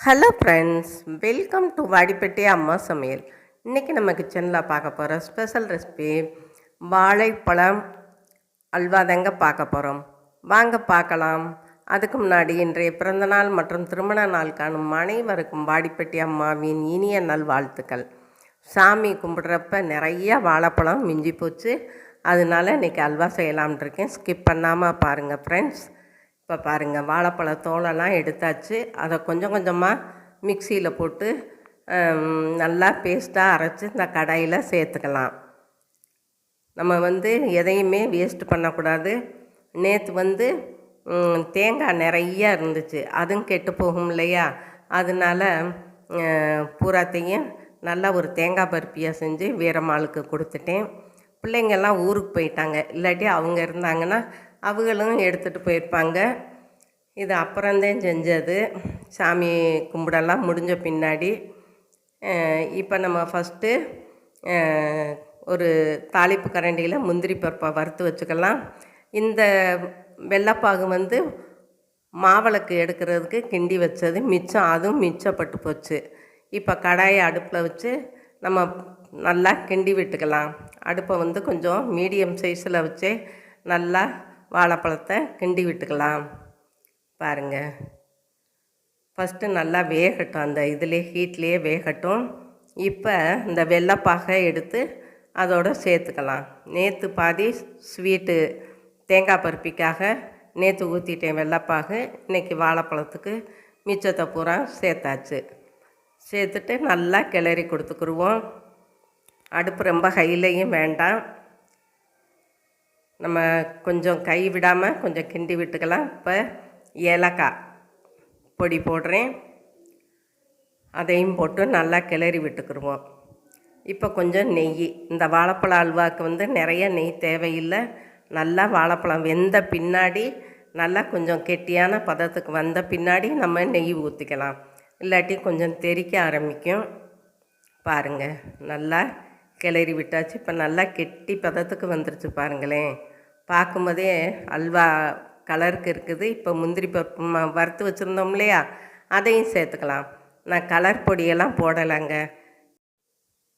Hello friends welcome to Vadipatti அம்மா சமையல் இன்றைக்கி நம்ம கிச்சனில் பார்க்க போகிற ஸ்பெஷல் ரெசிபி வாழைப்பழம் அல்வா தாங்க பார்க்க போகிறோம் வாங்க பார்க்கலாம். அதுக்கு முன்னாடி இன்றைய பிறந்தநாள் மற்றும் திருமண நாள் காணும் அனைவருக்கும் வாடிப்பட்டி அம்மாவின் இனிய நல்வாழ்த்துக்கள். சாமி கும்பிட்றப்ப நிறைய வாழைப்பழம் மிஞ்சி போச்சு. அதனால இன்றைக்கி அல்வா செய்யலாம்னு இருக்கேன். ஸ்கிப் பண்ணாமல் பாருங்கள் ஃப்ரெண்ட்ஸ் இப்போ பாருங்கள் வாழைப்பழ தோலெல்லாம் எடுத்தாச்சு. அதை கொஞ்சம் கொஞ்சமாக மிக்சியில் போட்டு நல்லா பேஸ்ட்டாக அரைச்சி இந்த கடாயில் சேர்த்துக்கலாம். நம்ம வந்து எதையுமே வேஸ்ட் பண்ணக்கூடாது. நேற்று வந்து தேங்காய் நிறைய இருந்துச்சு. அதுவும் கெட்டு போகும் இல்லையா? அதனால பூராத்தையும் நல்லா ஒரு தேங்காய் பருப்பியாக செஞ்சு வீரம்மாளுக்கு கொடுத்துட்டேன். பிள்ளைங்கெல்லாம் ஊருக்கு போயிட்டாங்க. இல்லாட்டி அவங்க இருந்தாங்கன்னா அவங்களும் எடுத்துகிட்டு போயிருப்பாங்க. இது அப்புறம்தான் செஞ்சது. சாமி கும்பிடெல்லாம் முடிஞ்ச பின்னாடி. இப்போ நம்ம ஃபஸ்ட்டு ஒரு தாளிப்பு கரண்டியில் முந்திரி பருப்பை வறுத்து வச்சுக்கலாம். இந்த வெள்ளைப்பாகு வந்து மாவிளக்கு எடுக்கிறதுக்கு கிண்டி வச்சது. மிச்சம் அதுவும் மிச்சப்பட்டு போச்சு. இப்போ கடாயை அடுப்பில் வச்சு நம்ம நல்லா கிண்டி விட்டுக்கலாம். அடுப்பை வந்து கொஞ்சம் மீடியம் சைஸில் வச்சே நல்லா வாழைப்பழத்தை கிண்டி விட்டுக்கலாம். பாருங்கள் ஃபஸ்ட்டு நல்லா வேகட்டும். அந்த இதிலே ஹீட்லேயே வேகட்டும். இப்போ இந்த வெள்ளைப்பாகை எடுத்து அதோட சேர்த்துக்கலாம். நேற்று பாதி ஸ்வீட்டு தேங்காய் பருப்பிக்காக நேற்று ஊற்றிட்டேன் வெள்ளைப்பாகு. இன்றைக்கி வாழைப்பழத்துக்கு மிச்சத்தை பூரா சேர்த்தாச்சு. சேர்த்துட்டு நல்லா கிளறி கொடுத்துக்குருவோம். அடுப்பு ரொம்ப ஹைலையும் வேண்டாம். நம்ம கொஞ்சம் கை விடாமல் கொஞ்சம் கிண்டி விட்டுக்கலாம். இப்போ ஏலக்காய் பொடி போடுறேன். அதையும் போட்டு நல்லா கிளறி விட்டுக்குருவோம். இப்போ கொஞ்சம் நெய் இந்த வாழைப்பழ அல்வாவுக்கு வந்து நிறைய நெய் தேவையில்லை. நல்லா வாழைப்பழம் வெந்த பின்னாடி நல்லா கொஞ்சம் கெட்டியான பதத்துக்கு வந்த பின்னாடி நம்ம நெய் ஊற்றிக்கலாம் இல்லாட்டி கொஞ்சம் தெறிக்க ஆரம்பிக்கும். பாருங்கள் நல்லா கிளறி விட்டாச்சு. இப்போ நல்லா கெட்டி பதத்துக்கு வந்துருச்சு பாருங்களேன். பார்க்கும்போதே அல்வா கலருக்கு இருக்குது. இப்போ முந்திரி பருப்பு ம- வறுத்து வச்சுருந்தோம் இல்லையா? அதையும் சேர்த்துக்கலாம். நான் கலர் பொடியெல்லாம் போடலைங்க.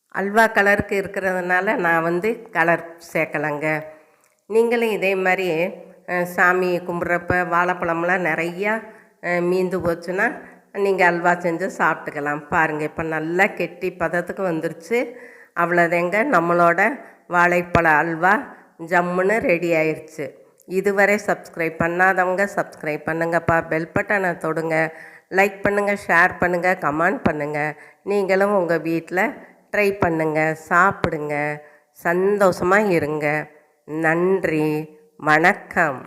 அல்வா கலருக்கு இருக்கிறதுனால நான் வந்து கலர் சேர்க்கலைங்க. நீங்களும் இதே மாதிரி சாமி கும்பிட்றப்ப வாழைப்பழம்லாம் நிறையா மீந்து போச்சுன்னா நீங்கள் அல்வா செஞ்சு சாப்பிட்டுக்கலாம். பாருங்கள் இப்போ நல்லா கெட்டி பதத்துக்கு வந்துருச்சு. அவ்வளோதேங்க நம்மளோட வாழைப்பழ அல்வா ஜம்முன்னு ரெடி ஆயிடுச்சு இதுவரை சப்ஸ்கிரைப் பண்ணாதவங்க சப்ஸ்கிரைப் பண்ணுங்கப்பா. பெல் பட்டனை தொடுங்க. லைக் பண்ணுங்கள் ஷேர் பண்ணுங்கள் கமெண்ட் பண்ணுங்கள் நீங்களும் உங்கள் வீட்டில் ட்ரை பண்ணுங்கள் சாப்பிடுங்க சந்தோஷமாக இருங்க. நன்றி வணக்கம்.